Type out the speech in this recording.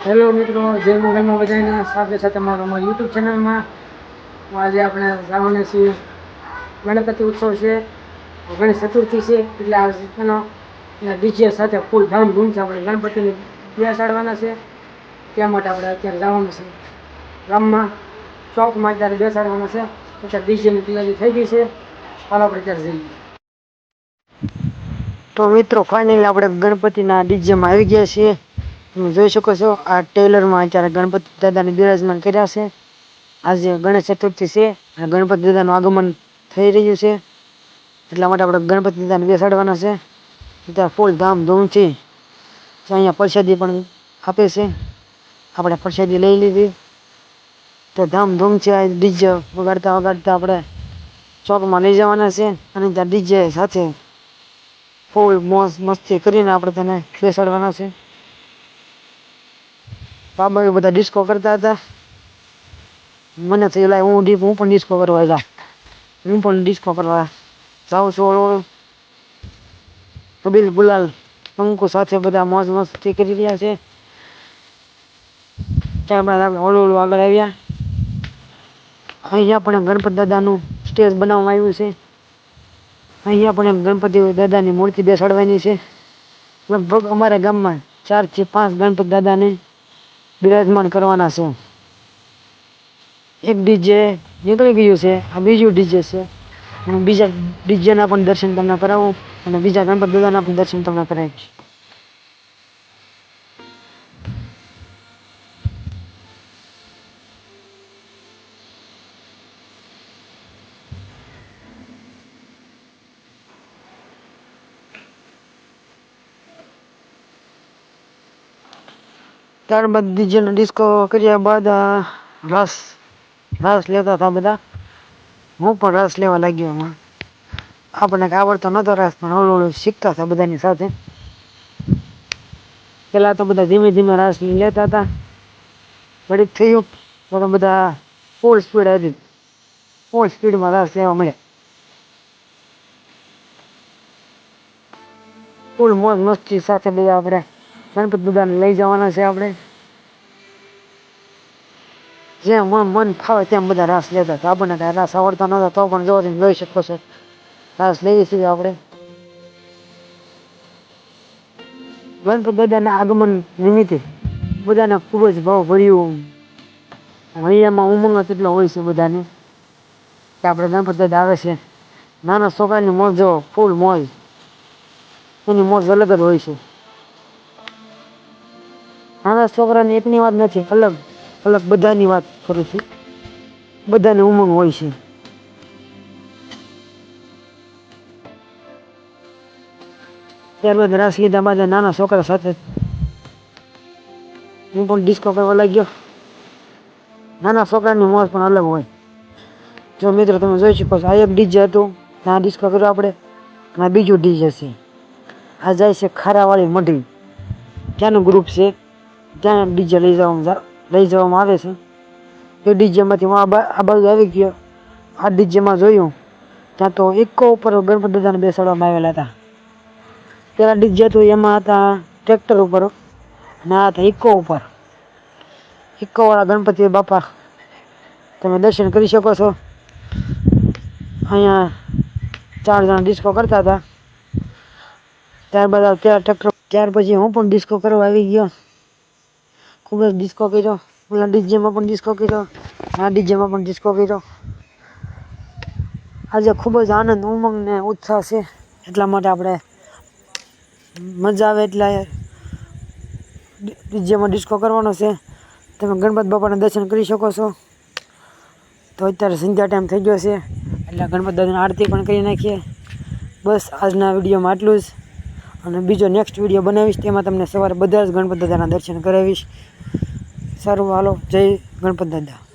Hello મિત્રો, જય મોગલમાં બધાને સ્વાગત છે તમારું અમારી યુટ્યુબ ચેનલમાં. આજે આપણે જવાના છીએ. ગણપતિ ઉત્સવ છે, ગણેશ ચતુર્થી છે, એટલે આ એનો ડીજે સાથે ફૂલ ધામધૂમથી આપણે ગણપતિને બેસાડવાના છે. ત્યાં માટે આપણે અત્યારે જવાનું છે ગામમાં ચોકમાં અત્યારે બેસાડવાના છે. અત્યારે ડીજેની તૈયારી થઈ ગઈ છે. હાલ આપણે ત્યારે જઈએ. તો મિત્રો ફાઇનલી આપણે ગણપતિના ડીજેમાં આવી ગયા છીએ. તમે જોઈ શકો છો, આ ટેલરમાં અત્યારે ગણપતિ દાદાને બિરાજમાન કર્યા છે. આજે ગણેશ ચતુર્થી છે અને ગણપતિ દાદાનું આગમન થઈ રહ્યું છે. એટલા માટે આપણે ગણપતિ દાદાને બેસાડવાના છે. અત્યારે ફૂલ ધામધૂમથી અહીંયા પ્રસાદી પણ આપે છે. આપણે પ્રસાદી લઈ લીધી. તો ધામધૂમથી આ ડીજે વગાડતા વગાડતા આપણે ચોકમાં લઈ જવાના છે અને ત્યાં ડીજે સાથે ફૂલ મોજ મસ્તી કરીને આપણે તેને બેસાડવાના છે. એ બધા ડિસ્કો કરતા હતા. મને થયું લાય હું હું પણ ડિસ્કો કરવા જા હું પણ ડિસ્કો કરવા જાઉં છું કબીલ ગુલાલ. પંકુ સાથે બધા મોજ મસ્તી કરી રહ્યા છે. ત્યારબાદ આપણે ઓલું ઓલું આગળ આવ્યા. અહીંયા પણ ગણપતિ દાદાનું સ્ટેજ બનાવવામાં આવ્યું છે. અહીંયા પણ ગણપતિ દાદાની મૂર્તિ બેસાડવાની છે. લગભગ અમારા ગામમાં ચારથી પાંચ ગણપતિ દાદાને બિરાજમાન કરવાના છે. એક ડીજે નીકળી ગયું છે, આ બીજું ડીજે છે. હું બીજા ડીજેના પણ દર્શન તમને કરાવું અને બીજા ગણપત દાદાના પણ દર્શન તમને કરાવીશ. ત્યારબાદ ડીજેનો ડિસ્કો કર્યા બાદ આ રસ રસ લેતા હતા બધા. હું પણ રસ લેવા લાગ્યો એમાં. આપણને કાંઈ આવડતો નહોતો રસ, પણ હળવું હળવું શીખતા હતા બધાની સાથે. પહેલાં તો બધા ધીમે ધીમે રસ લેતા હતા. ઘડીક થયું તો બધા ફૂલ સ્પીડ હતી. ફૂલ સ્પીડમાં રસ લેવા મળ્યા. ફૂલ મોજ મસ્તી સાથે બધા આપણે ગણપતિ દાદાને લઈ જવાના છે આપણે. જે મન મન ફાવે તેમ બધા રાસ લેતા હતા. આપણને કાંઈ રાસ આવડતા નહોતા, તો પણ જોવાથી લઈ શકો છો રાસ લઈએ છીએ આપણે. ગણપતિ દાદાના આગમન નિમિત્તે બધાને ખૂબ જ ભાવ ભર્યું. હૈયામાં ઉમંગ કેટલો હોય છે બધાને. કે આપણે ગણપતિ દાદા આવે છે. નાના છોકરાની મોજ જો ફૂલ મોજ. એની મોજ અલગ જ હોય છે. નાના છોકરાની એકની વાત નથી, અલગ અલગ બધાની વાત કરું છું. બધાને ઉમંગ હોય છે. ત્યારબાદ રાસ લીધા બાદ નાના છોકરા સાથે હું પણ ડિસ્કો કરવા લાગ્યો. નાના છોકરાની મોજ પણ અલગ હોય. જો મિત્રો તમે જોઈ શકો આ એક ડીજે હતું, ત્યાં ડિસ્કો કર્યો આપણે, અને બીજું ડીજે છે. આ જાય છે ખારાવાળી મઢી ત્યાંનું ગ્રુપ છે. ત્યાં ડીજે લઈ જવામાં જા- લઈ જવામાં આવે છે. એ ડીજેમાંથી હું આ બા આ બાજુ આવી ગયો. આ ડીજેમાં જોયું. ત્યાં તો ઇકો ઉપર ગણપતિ દાદાને બેસાડવામાં આવેલા હતા. પેલા ડીજે હતું એમાં હતા ટ્રેક્ટર ઉપર અને આ હતા ઇકો ઉપર. ઇકોવાળા ગણપતિ બાપા, તમે દર્શન કરી શકો છો. અહીંયા ચાર જણા ડિસ્કો કરતા હતા. ત્યારબાદ આ ત્યાં ટ્રેક્ટર ત્યાર પછી હું પણ ડિસ્કો કરવા આવી ગયો. ખૂબ જ ડિસ્કો કર્યો. પેલા ડીજેમાં પણ ડિસ્કો કર્યો. આ ડીજેમાં પણ ડિસ્કો કર્યો. આજે ખૂબ જ આનંદ, ઉમંગ ને ઉત્સાહ છે. એટલા માટે આપણે મજા આવે એટલા ડીજેમાં ડિસ્કો કરવાનો છે. તમે ગણપત બાપાના દર્શન કરી શકો છો. તો અત્યારે સંધ્યા ટાઈમ થઈ ગયો છે. એટલે ગણપત દાદાની આરતી પણ કરી નાખીએ. બસ આજના વિડીયોમાં આટલું જ. અને બીજો નેક્સ્ટ વીડિયો બનાવીશ, તેમાં તમને સવારે બધા જ ગણપત દાદાના દર્શન કરાવીશ. સારું, હાલો, જય ગણપત દાદા.